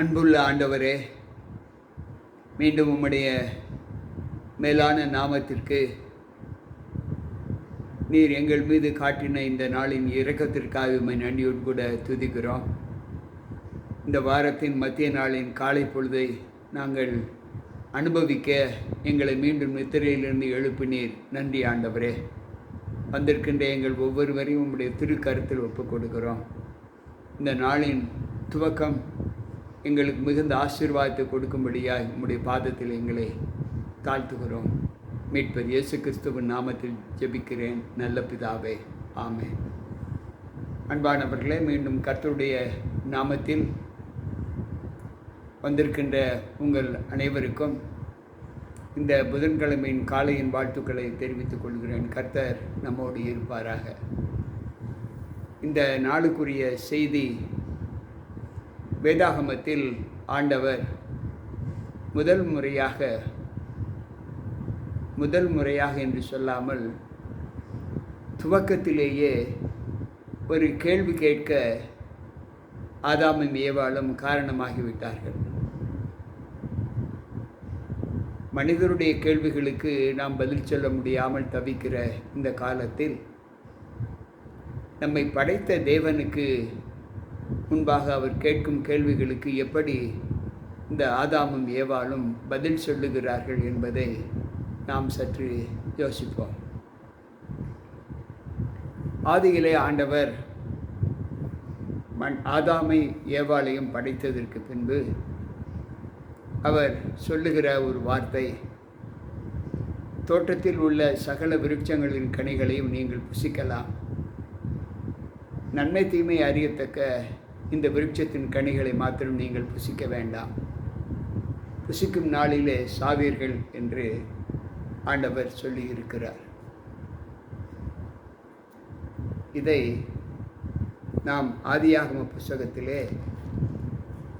அன்புள்ள ஆண்டவரே மீண்டும் உம்முடைய மேலான நாமத்திற்கு நீர் எங்கள் மீது காட்டின இந்த நாளின் இரக்கத்திற்காக உண்மை நன்றியோடு கூட துதிக்கிறோம். இந்த வாரத்தின் மத்திய நாளின் காலை பொழுதை நாங்கள் அனுபவிக்க எங்களை மீண்டும் நித்திரையிலிருந்து எழுப்பினீர். நன்றி ஆண்டவரே. வந்திருக்கின்ற எங்கள் ஒவ்வொருவரையும் உங்களுடைய திருக்கருத்தில் ஒப்புக் கொடுக்கிறோம் இந்த நாளின் துவக்கம் எங்களுக்கு மிகுந்த ஆசீர்வாதத்தை கொடுக்கும்படியாக உங்களுடைய பாதத்தில் எங்களை தாழ்த்துகிறோம். மீட்பர் இயேசு கிறிஸ்துவின் நாமத்தில் ஜெபிக்கிறேன். நல்ல பிதாவே ஆமே அன்பானவர்களே மீண்டும் கர்த்தருடைய நாமத்தில் வந்திருக்கின்ற உங்கள் அனைவருக்கும் இந்த புதன்கிழமையின் காலையின் வாழ்த்துக்களை தெரிவித்துக் கொள்கிறேன். கர்த்தர் நம்மோடு இருப்பாராக. இந்த நாளுக்குரிய செய்தி வேதாகமத்தில் ஆண்டவர் முதல் முறையாக முதல் முறையாக என்று சொல்லாமல் துவக்கத்திலேயே ஒரு கேள்வி கேட்க ஆதாமும் ஏவாளும் காரணமாகிவிட்டார்கள். மனிதருடைய கேள்விகளுக்கு நாம் பதில் சொல்ல முடியாமல் தவிக்கிற இந்த காலத்தில் நம்மை படைத்த தேவனுக்கு முன்பாக அவர் கேட்கும் கேள்விகளுக்கு எப்படி இந்த ஆதாமும் ஏவாளும் பதில் சொல்லுகிறார்கள் என்பதை நாம் சற்று யோசிப்போம். ஆதியிலே ஆண்டவர் மண் ஆதாமை ஏவாளையும் படைத்ததற்கு பின்பு அவர் சொல்லுகிற ஒரு வார்த்தை தோட்டத்தில் உள்ள சகல விருட்சங்களின் கனிகளையும் நீங்கள் புசிக்கலாம். நன்மை தீமை அறியத்தக்க இந்த விருட்சத்தின் கனிகளை மாத்திரம் நீங்கள் புசிக்க வேண்டாம். புசிக்கும் நாளிலே சாவீர்கள் என்று ஆண்டவர் சொல்லியிருக்கிறார். இதை நாம் ஆதியாகம புஸ்தகத்திலே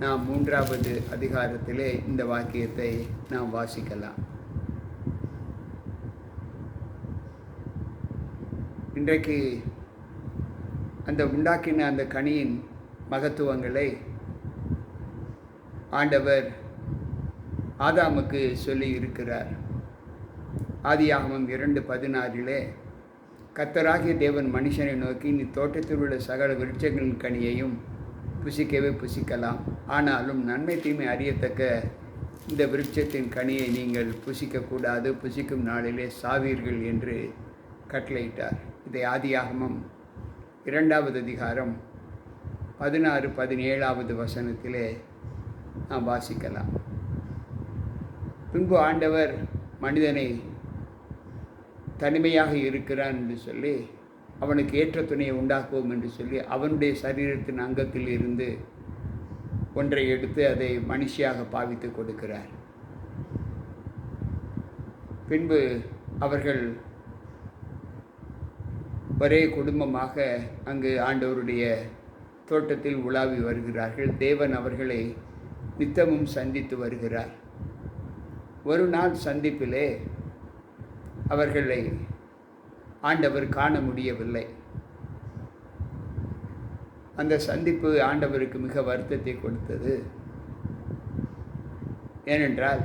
நாம் மூன்றாவது அதிகாரத்திலே இந்த வாக்கியத்தை நாம் வாசிக்கலாம். இன்றைக்கு அந்த உண்டாக்கின அந்த கனியின் மகத்துவங்களை ஆண்டவர் ஆதாமுக்கு சொல்லி இருக்கிறார் ஆதியாகமம் இரண்டு பதினாறிலே கத்தராகிய தேவன் மனுஷனை நோக்கி நீ தோட்டத்தில் உள்ள சகல விருட்சங்களின் கனியையும் புசிக்கவே புசிக்கலாம். ஆனாலும் நன்மை தீமை அறியத்தக்க இந்த விருட்சத்தின் கனியை நீங்கள் புசிக்கக்கூடாது. புசிக்கும் நாளிலே சாவீர்கள் என்று கட்டளையிட்டார். இதை ஆதியாகமம் இரண்டாவது அதிகாரம் பதினாறு பதினேழாவது வசனத்திலே நாம் வாசிக்கலாம். பின்பு ஆண்டவர் மனிதனை தனிமையாக இருக்கிறான் என்று சொல்லி அவனுக்கு ஏற்ற துணையை உண்டாக்குவோம் என்று சொல்லி அவனுடைய சரீரத்தின் அங்கத்தில் இருந்து ஒன்றை எடுத்து அதை மனுஷியாக பாவித்து கொடுக்கிறார். பின்பு அவர்கள் ஒரே குடும்பமாக அங்கு ஆண்டவருடைய தோட்டத்தில் உலாவி வருகிறார்கள். தேவன் அவர்களை நித்தமும் சந்தித்து வருகிறார். ஒரு நாள் சந்திப்பிலே அவர்களை ஆண்டவர் காண முடியவில்லை. அந்த சந்திப்பு ஆண்டவருக்கு மிக வருத்தத்தை கொடுத்தது. ஏனென்றால்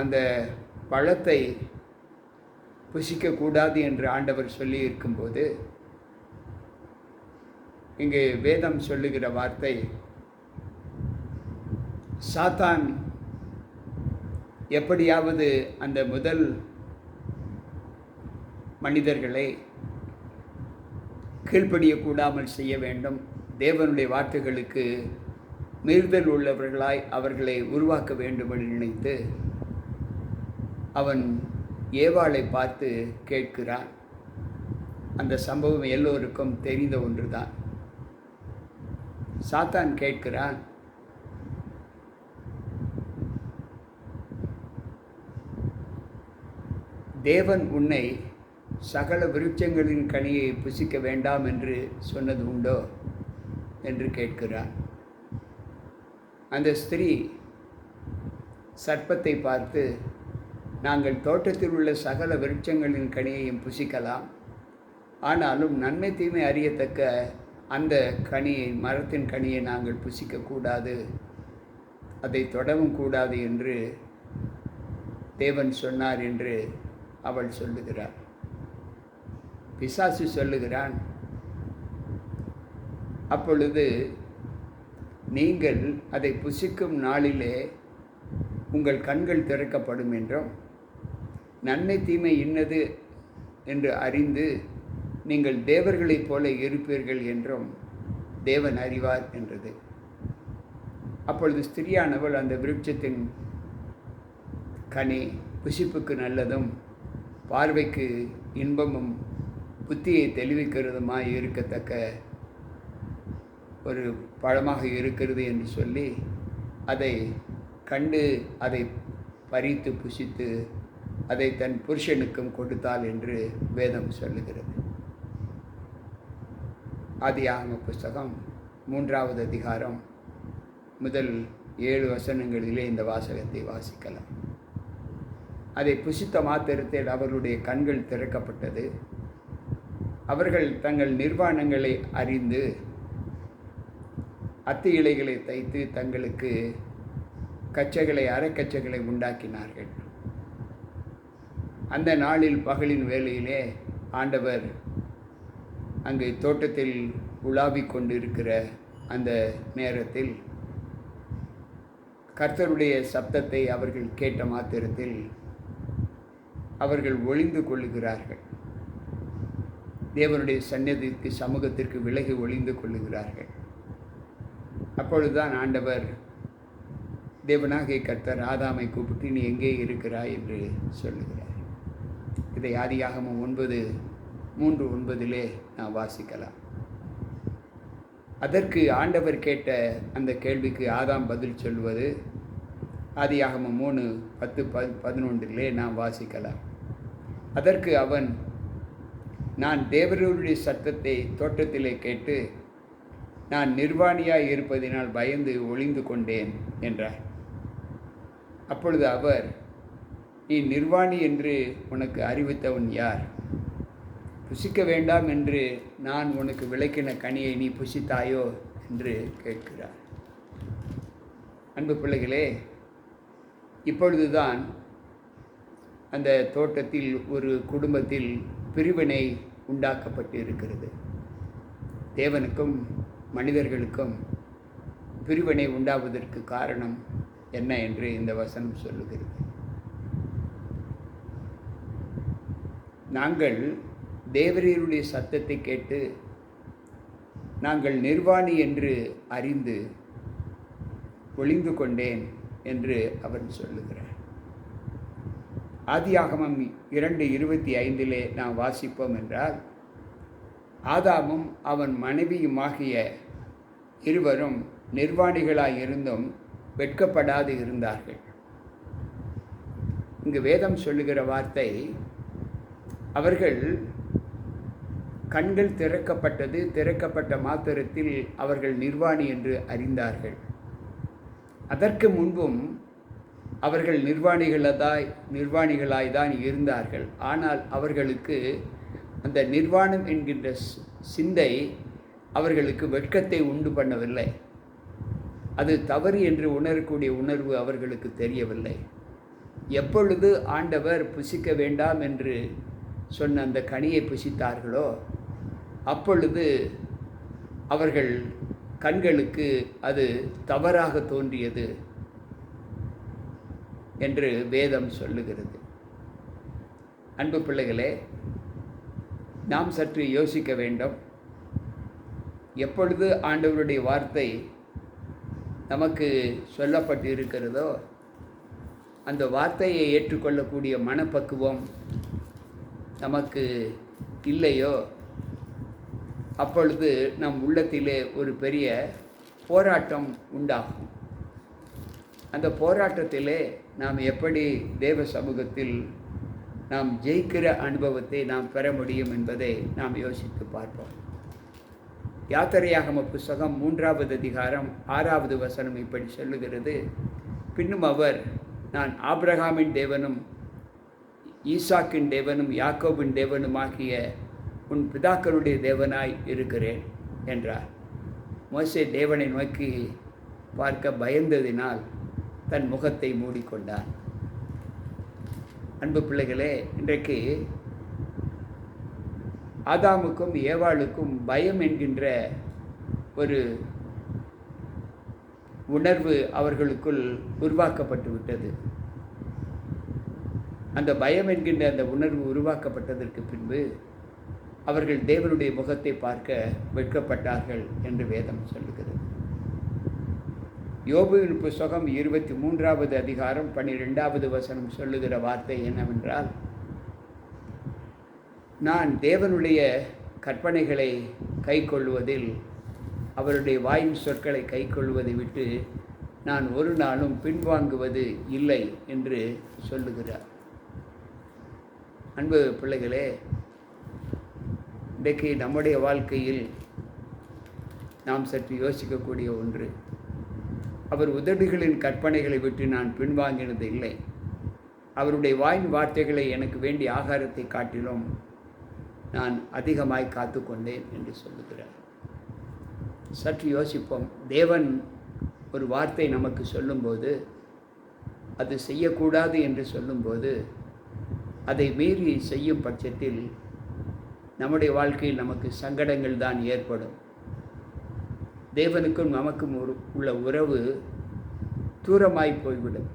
அந்த பழத்தை புசிக்கக்கூடாது என்று ஆண்டவர் சொல்லி இருக்கும்போது இங்கே வேதம் சொல்லுகிற வார்த்தை சாத்தான் எப்படியாவது அந்த முதல் மனிதர்களை கீழ்ப்படியக்கூடாமல் செய்ய வேண்டும். தேவனுடைய வார்த்தைகளுக்கு மீறுதல் உள்ளவர்களாய் அவர்களை உருவாக்க வேண்டும் என்று நினைத்து அவன் ஏவாளை பார்த்து கேட்கிறான். அந்த சம்பவம் எல்லோருக்கும் தெரிந்த ஒன்றுதான். சாத்தான் கேட்கிறான். தேவன் உன்னை சகல விருட்சங்களின் கனியை புசிக்க வேண்டாம் என்று சொன்னது உண்டோ? என்று கேட்கிறார் அந்த ஸ்திரீ சர்ப்பத்தை பார்த்து நாங்கள் தோட்டத்தில் உள்ள சகல விருட்சங்களின் கனியையும் புசிக்கலாம். ஆனாலும் நன்மை தீமை அறியத்தக்க அந்த கனியை மரத்தின் கனியை நாங்கள் புசிக்கக்கூடாது. அதை தொடவும் கூடாது என்று தேவன் சொன்னார் என்று அவள் சொல்லுகிறார் பிசாசு சொல்லுகிறான் அப்பொழுது நீங்கள் அதை புசிக்கும் நாளிலே உங்கள் கண்கள் திறக்கப்படும் என்றும் நன்மை தீமை இன்னது என்று அறிந்து நீங்கள் தேவர்களைப் போல இருப்பீர்கள் என்றும் தேவன் அறிவார் என்றது. அப்பொழுது ஸ்திரியானவள் அந்த விருட்சத்தின் கனி புசிப்புக்கு நல்லதும் பார்வைக்கு இன்பமும் புத்தியை தெளிவிக்கிறதுமாய் இருக்கத்தக்க ஒரு பழமாக இருக்கிறது என்று சொல்லி அதை கண்டு அதை பறித்து புசித்து அதை தன் புருஷனுக்கும் கொடுத்தாள் என்று வேதம் சொல்லுகிறது. ஆதியாகம புஸ்தகம் மூன்றாவது அதிகாரம் முதல் ஏழு வசனங்களிலே இந்த வாசகத்தை வாசிக்கலாம். அதை புசித்த மாத்திரத்தில் அவர்களுடைய கண்கள் திறக்கப்பட்டது. அவர்கள் தங்கள் நிர்வாணங்களை அறிந்து அத்தி இலைகளை தைத்து தங்களுக்கு கச்சைகளை அரைக்கச்சைகளை உண்டாக்கினார்கள். அந்த நாளில் பகலின் வேலையிலே ஆண்டவர் அங்கே தோட்டத்தில் உலாவிக் கொண்டிருக்கிற அந்த நேரத்தில் கர்த்தருடைய சப்தத்தை அவர்கள் கேட்ட மாத்திரத்தில் அவர்கள் ஒளிந்து கொள்ளுகிறார்கள். தேவனுடைய சந்நிதிக்கு சமூகத்திற்கு விலகி ஒளிந்து கொள்ளுகிறார்கள். அப்பொழுதுதான் ஆண்டவர் தேவனாகிய கர்த்தர் ஆதாமை கூப்பிட்டு நீ எங்கே இருக்கிறாய்? என்று சொல்லுகிறார். இதை ஆதியாகமும் ஒன்பது மூன்று ஒன்பதிலே நான் வாசிக்கலாம். அதற்கு ஆண்டவர் கேட்ட அந்த கேள்விக்கு ஆதாம் பதில் சொல்வது ஆதியாகமம் மூணு பத்து ப பதினொன்றிலே நாம் வாசிக்கலாம். அதற்கு அவன் நான் தேவருடைய சத்தத்தை தோட்டத்திலே கேட்டு நான் நிர்வாணியாக இருப்பதினால் பயந்து ஒளிந்து கொண்டேன் என்றார். அப்பொழுது அவர் நீ நிர்வாணி என்று உனக்கு அறிவித்தவன் யார்? புசிக்க வேண்டாம் என்று நான் உனக்கு விளக்கின கனியை நீ புசித்தாயோ என்று கேட்கிறார். அன்பு பிள்ளைகளே இப்பொழுதுதான் அந்த தோட்டத்தில் ஒரு குடும்பத்தில் பிரிவினை உண்டாக்கப்பட்டு இருக்கிறது தேவனுக்கும் மனிதர்களுக்கும் பிரிவினை உண்டாவதற்கு காரணம் என்ன என்று இந்த வசனம் சொல்லுகிறது. நாங்கள் தேவரீருடைய சத்தத்தை கேட்டு நாங்கள் நிர்வாணி என்று அறிந்து ஒளிந்து கொண்டேன் என்று அவன் சொல்லுகிறார். ஆதியாகமம் இரண்டு இருபத்தி ஐந்திலே நாம் வாசிப்போம் என்றால் ஆதாமும் அவன் மனைவியுமாகிய இருவரும் நிர்வாணிகளாய் இருந்தும் வெட்கப்படாது இருந்தார்கள். இங்கு வேதம் சொல்லுகிற வார்த்தை அவர்கள் கண்கள் திறக்கப்பட்டது திறக்கப்பட்ட மாத்திரத்தில் அவர்கள் நிர்வாணி என்று அறிந்தார்கள். அதற்கு முன்பும் அவர்கள் நிர்வாணிகளதாய் நிர்வாணிகளாய் தான் இருந்தார்கள். ஆனால் அவர்களுக்கு அந்த நிர்வாணம் என்கின்ற சிந்தை அவர்களுக்கு வெட்கத்தை உண்டு பண்ணவில்லை. அது தவறு என்று உணரக்கூடிய உணர்வு அவர்களுக்கு தெரியவில்லை. எப்பொழுது ஆண்டவர் புசிக்க வேண்டாம் என்று சொன்ன அந்த கனியை புசித்தார்களோ அப்பொழுது அவர்கள் கண்களுக்கு அது தவறாக தோன்றியது என்று வேதம் சொல்லுகிறது. அன்பு பிள்ளைகளே நாம் சற்று யோசிக்க வேண்டும். எப்பொழுது ஆண்டவருடைய வார்த்தை நமக்கு சொல்லப்பட்டு இருக்கிறதோ அந்த வார்த்தையை ஏற்றுக்கொள்ளக்கூடிய மனப்பக்குவம் நமக்கு இல்லையோ அப்பொழுது நம் உள்ளத்திலே ஒரு பெரிய போராட்டம் உண்டாகும். அந்த போராட்டத்திலே நாம் எப்படி தேவ சமூகத்தில் நாம் ஜெயிக்கிற அனுபவத்தை நாம் பெற முடியும் என்பதை நாம் யோசித்து பார்ப்போம். யாத்திரையாகம புஸ்தகம் மூன்றாவது அதிகாரம் ஆறாவது வசனம் இப்படி சொல்லுகிறது. பின்னும் அவர் நான் ஆப்ரஹாமின் தேவனும் ஈசாக்கின் தேவனும் யாக்கோபின் தேவனுமாகிய உன் பிதாக்களுடைய தேவனாய் இருக்கிறேன் என்றார். மோசே தேவனை நோக்கி பார்க்க பயந்ததினால் தன் முகத்தை மூடிக்கொண்டார். அன்பு பிள்ளைகளே இன்றைக்கு ஆதாமுக்கும் ஏவாளுக்கும் பயம் என்கின்ற ஒரு உணர்வு அவர்களுக்குள் உருவாக்கப்பட்டு விட்டது. அந்த பயம் என்கின்ற அந்த உணர்வு உருவாக்கப்பட்டதற்கு பின்பு அவர்கள் தேவனுடைய முகத்தை பார்க்க வெட்கப்பட்டார்கள் என்று வேதம் சொல்லுகிறது. யோபுவின் புஸ்தகம் இருபத்தி மூன்றாவது அதிகாரம் பன்னிரெண்டாவது வசனம் சொல்லுகிற வார்த்தை என்னவென்றால் நான் தேவனுடைய கற்பனைகளை கை கொள்வதில் அவருடைய வாயின் சொற்களை கை கொள்வதை விட்டு நான் ஒரு நாளும் பின்வாங்குவது இல்லை என்று சொல்லுகிறார். அன்பு பிள்ளைகளே இன்றைக்கு நம்முடைய வாழ்க்கையில் நாம் சற்று யோசிக்கக்கூடிய ஒன்று. அவர் உதடுகளின் கற்பனைகளை விட்டு நான் பின்வாங்கினது இல்லை. அவருடைய வாயின் வார்த்தைகளை எனக்கு வேண்டிய ஆகாரத்தை காட்டிலும் நான் அதிகமாய் காத்து கொண்டேன் என்று சொல்லுகிறார். சற்று யோசிப்போம். தேவன் ஒரு வார்த்தை நமக்கு சொல்லும்போது அது செய்யக்கூடாது என்று சொல்லும்போது அதை மீறி செய்யும் பட்சத்தில் நம்முடைய வாழ்க்கையில் நமக்கு சங்கடங்கள் தான் ஏற்படும். தேவனுக்கும் நமக்கும் ஒரு உள்ள உறவு தூரமாய் போய்விடும்.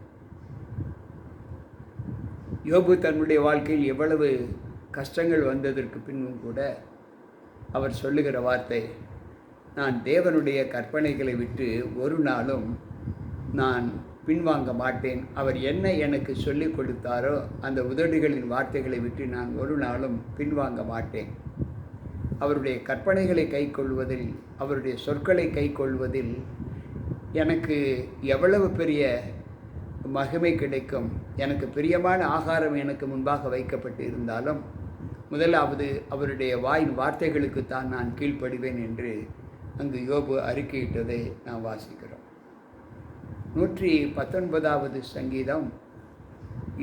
யோபு தன்னுடைய வாழ்க்கையில் எவ்வளவு கஷ்டங்கள் வந்ததற்கு பின்பும் கூட அவர் சொல்லுகிற வார்த்தை நான் தேவனுடைய கற்பனைகளை விட்டு ஒரு நாளும் நான் பின்வாங்க மாட்டேன். அவர் என்ன எனக்கு சொல்லிக் கொடுத்தாரோ அந்த உதடுகளின் வார்த்தைகளை விட்டு நான் ஒரு நாளும் பின்வாங்க மாட்டேன். அவருடைய கற்பனைகளை கை கொள்வதில் அவருடைய சொற்களை கை கொள்வதில் எனக்கு எவ்வளவு பெரிய மகிமை கிடைக்கும். எனக்கு பிரியமான ஆகாரம் எனக்கு முன்பாக வைக்கப்பட்டு இருந்தாலும் முதலாவது அவருடைய வாயின் வார்த்தைகளுக்கு தான் நான் கீழ்ப்படுவேன் என்று அங்கு யோபு அறிக்கையிட்டதை நாம் வாசிக்கிறோம் நூற்றி பத்தொன்பதாவது சங்கீதம்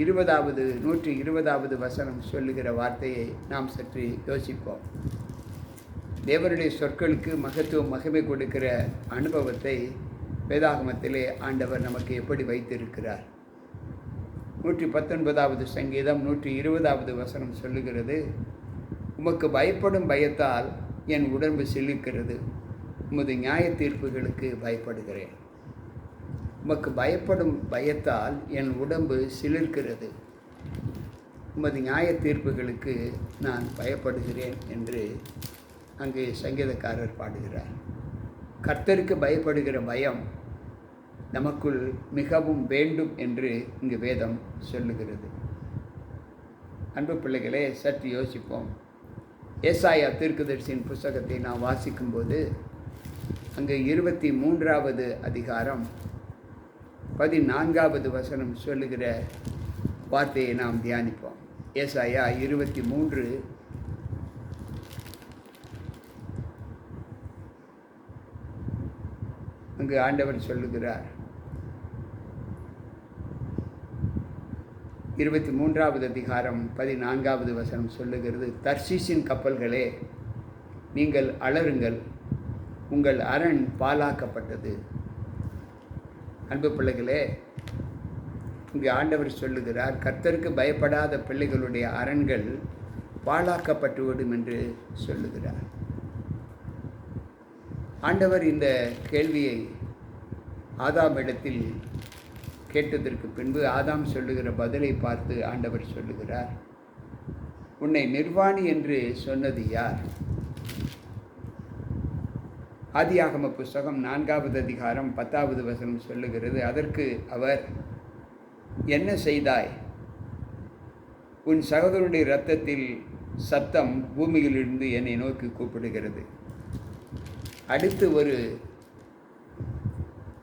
இருபதாவது நூற்றி இருபதாவது வசனம் சொல்லுகிற வார்த்தையை நாம் சற்று யோசிப்போம். தேவனுடைய சொற்களுக்கு மகத்துவம் மகிமை கொடுக்கிற அனுபவத்தை வேதாகமத்திலே ஆண்டவர் நமக்கு எப்படி வைத்திருக்கிறார்? நூற்றி பத்தொன்பதாவது சங்கீதம் நூற்றி இருபதாவது வசனம் சொல்லுகிறது உமக்கு பயப்படும் பயத்தால் என் உடம்பு சிலிர்க்கிறது. உமது நியாய தீர்ப்புகளுக்கு பயப்படுகிறேன். உமக்கு பயப்படும் பயத்தால் என் உடம்பு சிலிர்க்கிறது. உமது நியாய தீர்ப்புகளுக்கு நான் பயப்படுகிறேன் என்று அங்கு சங்கீதக்காரர் பாடுகிறார். கர்த்தருக்கு பயப்படுகிற பயம் நமக்குள் மிகவும் வேண்டும் என்று இங்கு வேதம் சொல்லுகிறது. அன்பு பிள்ளைகளே சற்று யோசிப்போம். ஏசாயா தீர்க்கதரிசியின் புஸ்தகத்தை நான் வாசிக்கும்போது அங்கு இருபத்தி மூன்றாவது அதிகாரம் பதினான்காவது வசனம் சொல்லுகிற வார்த்தையை நாம் தியானிப்போம். ஏசாயா இருபத்தி மூன்று. அங்கு ஆண்டவர் சொல்லுகிறார். இருபத்தி மூன்றாவது அதிகாரம் பதினான்காவது வசனம் சொல்லுகிறது தர்சீசின் கப்பல்களே நீங்கள் அலறுங்கள். உங்கள் அரண் பாலாக்கப்பட்டது அன்பு பிள்ளைகளே இங்கு ஆண்டவர் சொல்லுகிறார் கர்த்தருக்கு பயப்படாத பிள்ளைகளுடைய அரண்கள் பாழாக்கப்பட்டுவிடும் என்று சொல்லுகிறார். ஆண்டவர் இந்த கேள்வியை ஆதாம் இடத்தில் கேட்டதற்கு பின்பு ஆதாம் சொல்லுகிற பதிலை பார்த்து ஆண்டவர் சொல்லுகிறார் உன்னை நிர்வாணி என்று சொன்னது யார்? ஆதியாகம புஸ்தகம் நான்காவது அதிகாரம் பத்தாவது வசனம் சொல்லுகிறது. அதற்கு அவர் என்ன செய்தாய்? உன் சகோதரனுடைய இரத்தத்தில் சத்தம் பூமியிலிருந்து என்னை நோக்கி கூப்பிடுகிறது. அடுத்து ஒரு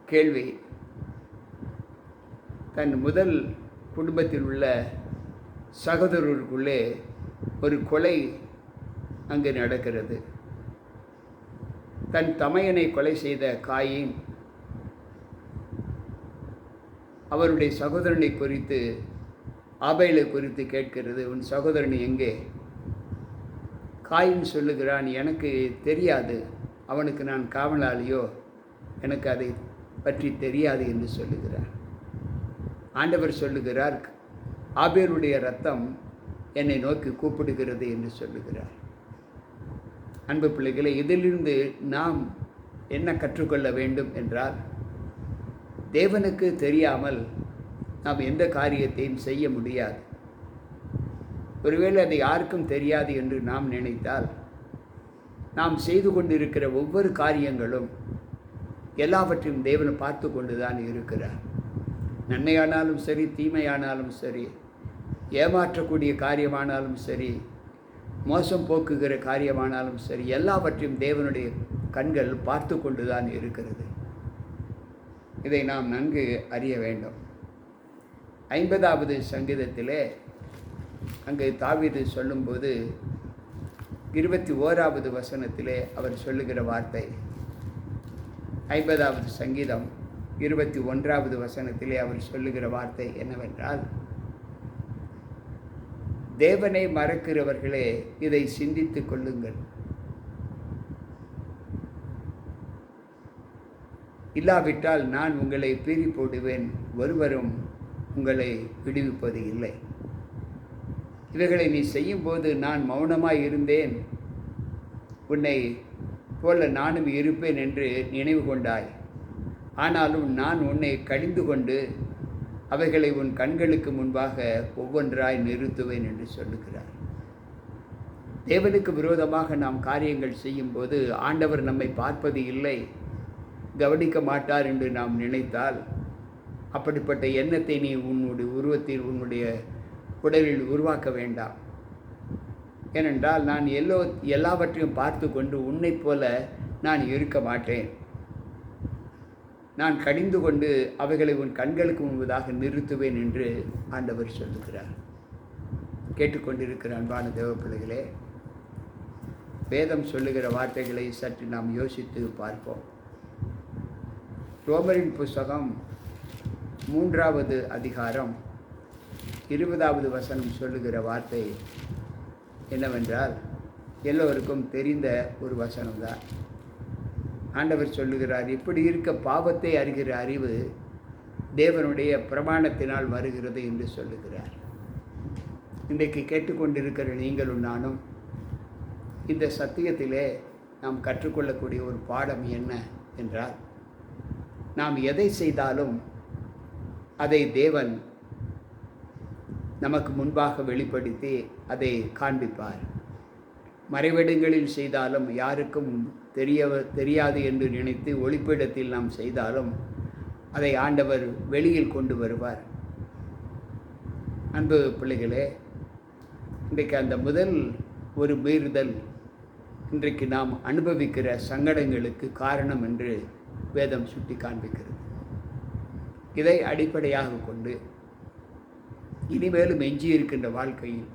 கேள்வி. தன் முதல் குடும்பத்தில் உள்ள சகோதரருக்குள்ளே ஒரு கொலை அங்கே நடக்கிறது. தன் தமையனை கொலை செய்த காயின் அவருடைய சகோதரனை குறித்து ஆபேலை குறித்து கேட்கிறது உன் சகோதரன் எங்கே? காயின் சொல்லுகிறான் எனக்கு தெரியாது. அவனுக்கு நான் காவலாளியோ? எனக்கு அதை பற்றி தெரியாது என்று சொல்லுகிறார் ஆண்டவர் சொல்லுகிறார் ஆபேருடைய ரத்தம் என்னை நோக்கி கூப்பிடுகிறது என்று சொல்லுகிறார். அன்பு பிள்ளைகளை இதிலிருந்து நாம் என்ன கற்றுக்கொள்ள வேண்டும் என்றால் தேவனுக்கு தெரியாமல் நாம் எந்த காரியத்தையும் செய்ய முடியாது. ஒருவேளை அது யாருக்கும் தெரியாது என்று நாம் நினைத்தால் நாம் செய்து கொண்டிருக்கிற ஒவ்வொரு காரியங்களும் எல்லாவற்றையும் தேவனை பார்த்து கொண்டு தான் இருக்கிறார். நன்மையானாலும் சரி தீமையானாலும் சரி ஏமாற்றக்கூடிய காரியமானாலும் சரி மோசம் போக்குகிற காரியமானாலும் சரி எல்லாவற்றையும் தேவனுடைய கண்கள் பார்த்து கொண்டு தான் இருக்கிறது. இதை நாம் நன்கு அறிய வேண்டும். ஐம்பதாவது சங்கீதத்திலே அங்கு தாவீது சொல்லும்போது இருபத்தி ஓராவது வசனத்திலே அவர் சொல்லுகிற வார்த்தை. ஐம்பதாவது சங்கீதம் இருபத்தி ஒன்றாவது வசனத்திலே அவர் சொல்லுகிற வார்த்தை என்னவென்றால் தேவனை மறக்கிறவர்களே இதை சிந்தித்துக் கொள்ளுங்கள். இல்லாவிட்டால் நான் உங்களை பீறி போடுவேன் ஒருவரும் உங்களை விடுவிப்பது இல்லை. இவைகளை நீ செய்யும்போது நான் மௌனமாக இருந்தேன். உன்னை போல நானும் இருப்பேன் என்று நினைவு கொண்டாய். ஆனாலும் நான் உன்னை கடிந்து கொண்டு அவைகளை உன் கண்களுக்கு முன்பாக ஒவ்வொன்றாய் நிறுத்துவேன் என்று சொல்லுகிறார். தேவனுக்கு விரோதமாக நாம் காரியங்கள் செய்யும்போது ஆண்டவர் நம்மை பார்ப்பது இல்லை கவனிக்க மாட்டார் என்று நாம் நினைத்தால் அப்படிப்பட்ட எண்ணத்தை நீ உன்னுடைய உருவத்தில் உன்னுடைய உடலில் உருவாக்க வேண்டாம். ஏனென்றால் நான் எல்லோ எல்லாவற்றையும் பார்த்து கொண்டு உன்னைப் போல நான் இருக்க மாட்டேன். நான் கடிந்து கொண்டு அவைகளை உன் கண்களுக்கு முன்பதாக நிறுத்துவேன் என்று ஆண்டவர் சொல்லுகிறார். கேட்டுக்கொண்டிருக்கிற அன்பான தேவப்பிள்ளைகளே வேதம் சொல்லுகிற வார்த்தைகளை சற்று நாம் யோசித்து பார்ப்போம். ரோமரின் புஸ்தகம் மூன்றாவது அதிகாரம் இருபதாவது வசனம் சொல்லுகிற வார்த்தை என்னவென்றால் எல்லோருக்கும் தெரிந்த ஒரு வசனம்தான். ஆண்டவர் சொல்லுகிறார் இப்படி இருக்க பாவத்தை அறிகிற அறிவு தேவனுடைய பிரமாணத்தினால் வருகிறது என்று சொல்லுகிறார். இன்றைக்கு கேட்டுக்கொண்டிருக்கிற நீங்களும் நானும் இந்த சத்தியத்திலே நாம் கற்றுக்கொள்ளக்கூடிய ஒரு பாடம் என்ன என்றால் நாம் எதை செய்தாலும் அதை தேவன் நமக்கு முன்பாக வெளிப்படுத்தி அதை காண்பிப்பார். மறைவிடங்களில் செய்தாலும் யாருக்கும் தெரிய தெரியாது என்று நினைத்து ஒளிப்பிடத்தில் நாம் செய்தாலும் அதை ஆண்டவர் வெளியில் கொண்டு வருவார். அன்பு பிள்ளைகளே இன்றைக்கு அந்த முதல் ஒரு மீறுதல் இன்றைக்கு நாம் அனுபவிக்கிற சங்கடங்களுக்கு காரணம் என்று வேதம் சுட்டி காண்பிக்கிறது இதை அடிப்படையாக கொண்டு இனிமேலும் எஞ்சியிருக்கின்ற வாழ்க்கையில்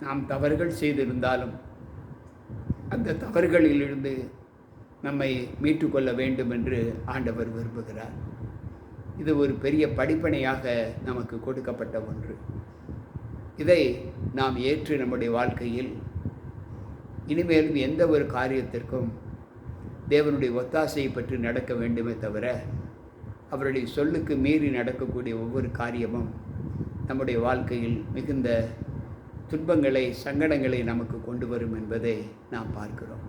நாம் தவறுகள் செய்திருந்தாலும் அந்த தவறுகளிலிருந்து நம்மை மீட்டுக்கொள்ள வேண்டும் என்று ஆண்டவர் விரும்புகிறார். இது ஒரு பெரிய படிப்பனையாக நமக்கு கொடுக்கப்பட்ட ஒன்று. இதை நாம் ஏற்று நம்முடைய வாழ்க்கையில் இனிமேலும் எந்த ஒரு காரியத்திற்கும் தேவனுடைய ஒத்தாசையை பற்றி நடக்க வேண்டுமே தவிர அவருடைய சொல்லுக்கு மீறி நடக்கக்கூடிய ஒவ்வொரு காரியமும் நம்முடைய வாழ்க்கையில் மிகுந்த துன்பங்களை சங்கடங்களை நமக்கு கொண்டு வரும் என்பதை நாம் பார்க்கிறோம்.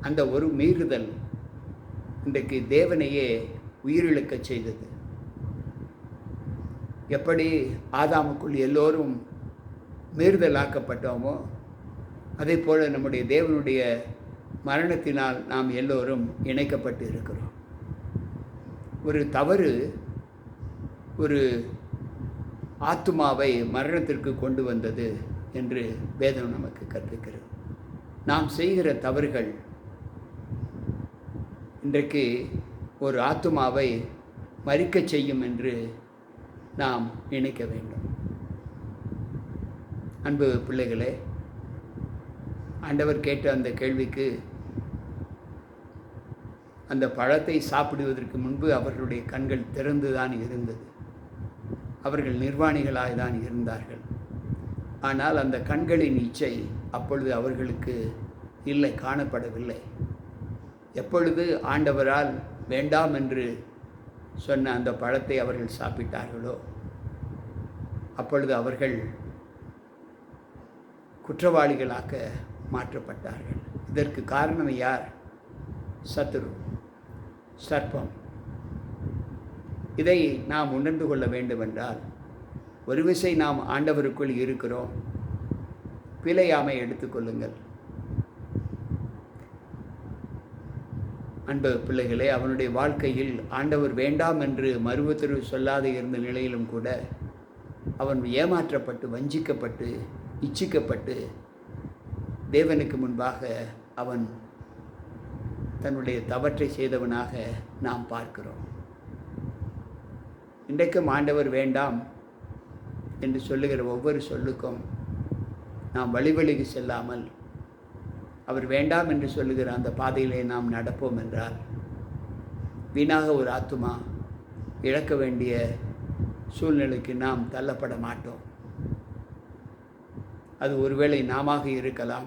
அந்த ஒரு மீறுதல் இன்றைக்கு தேவனையே உயிரிழக்கச் செய்தது. எப்படி ஆதாமுக்குள் எல்லோரும் மீறுதலாக்கப்பட்டோமோ அதே போல் நம்முடைய தேவனுடைய மரணத்தினால் நாம் எல்லோரும் இணைக்கப்பட்டு இருக்கிறோம். ஒரு தவறு ஒரு ஆத்துமாவை மரணத்திற்கு கொண்டு வந்தது என்று வேதம் நமக்கு கற்பிக்கிறது. நாம் செய்கிற தவறுகள் இன்றைக்கு ஒரு ஆத்துமாவை மறிக்கச் செய்யும் என்று நாம் நினைக்க வேண்டும். அன்பு பிள்ளைகளே ஆண்டவர் கேட்ட அந்த கேள்விக்கு அந்த பழத்தை சாப்பிடுவதற்கு முன்பு அவர்களுடைய கண்கள் திறந்துதான் இருந்தது. அவர்கள் நிர்வாணிகளாய் தான் இருந்தார்கள். ஆனால் அந்த கண்களின் இச்சை அப்பொழுது அவர்களுக்கு இல்லை காணப்படவில்லை. எப்பொழுது ஆண்டவரால் வேண்டாம் என்று சொன்ன அந்த பழத்தை அவர்கள் சாப்பிட்டார்களோ அப்பொழுது அவர்கள் குற்றவாளிகளாக மாற்றப்பட்டார்கள். இதற்கு காரணம் யார்? சத்துரு சர்ப்பம். இதை நாம் உணர்ந்து கொள்ள வேண்டுமென்றால் ஒரு விசை நாம் ஆண்டவருக்குள் இருக்கிறோம். பிழையாமை எடுத்துக்கொள்ளுங்கள் அன்பு பிள்ளைகளே அவனுடைய வாழ்க்கையில் ஆண்டவர் வேண்டாம் என்று மறுபத்திரு சொல்லாத இருந்த நிலையிலும் கூட அவன் ஏமாற்றப்பட்டு வஞ்சிக்கப்பட்டு இச்சிக்கப்பட்டு தேவனுக்கு முன்பாக அவன் தன்னுடைய தவற்றை செய்தவனாக நாம் பார்க்கிறோம். இன்றைக்கும் ஆண்டவர் வேண்டாம் என்று சொல்லுகிற ஒவ்வொரு சொல்லுக்கும் நாம் வழிவழிக்கு செல்லாமல் அவர் வேண்டாம் என்று சொல்லுகிற அந்த பாதையிலே நாம் நடப்போம் என்றால் வீணாக ஒரு ஆத்துமா இழக்க வேண்டிய சூழ்நிலைக்கு நாம் தள்ளப்பட மாட்டோம். அது ஒருவேளை நாம இருக்கலாம்.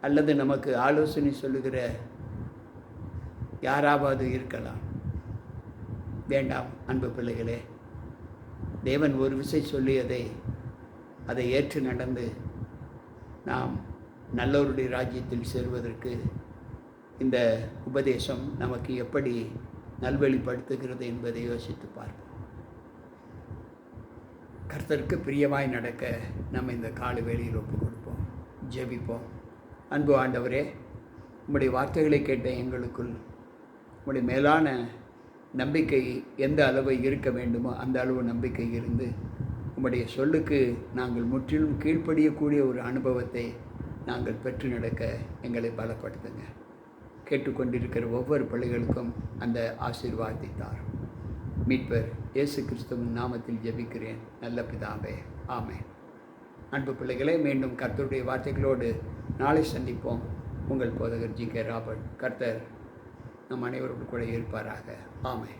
அல்லது நமக்கு ஆலோசனை சொல்லுகிற யாராவது இருக்கலாம். வேண்டாம் அன்பு பிள்ளைகளே. தேவன் ஒரு விசை சொல்லியதை அதை ஏற்று நடந்து நாம் நல்லவருடைய ராஜ்யத்தில் சேருவதற்கு இந்த உபதேசம் நமக்கு எப்படி நல்வழிப்படுத்துகிறது என்பதை யோசித்து பார்ப்போம். கர்த்தருக்கு பிரியமாய் நடக்க நம்ம இந்த காலை வேலையில் ஒப்பு கொடுப்போம். ஜெபிப்போம். அன்பு ஆண்டவரே உங்களுடைய வார்த்தைகளை கேட்ட எங்களுக்குள் உங்களுடைய மேலான நம்பிக்கை எந்த அளவு இருக்க வேண்டுமோ அந்த அளவு நம்பிக்கை இருந்து உம்முடைய சொல்லுக்கு நாங்கள் முற்றிலும் கீழ்ப்படியக்கூடிய ஒரு அனுபவத்தை நாங்கள் பெற்று நடக்க எங்களை பலப்படுத்துங்க. கேட்டுக்கொண்டிருக்கிற ஒவ்வொரு பிள்ளைகளுக்கும் அந்த ஆசீர்வாதத்தை தாரும். மீட்பர் இயேசு கிறிஸ்துவின் நாமத்தில் ஜெபிக்கிறேன். நல்ல பிதாவே ஆமே அன்பு பிள்ளைகளே மீண்டும் கர்த்தருடைய வார்த்தைகளோடு நாளை சந்திப்போம். உங்கள் போதகர் ஜி கே ராபர்ட். கர்த்தர் நம் அனைவரோடு கூட இருப்பாராக. ஆமென்.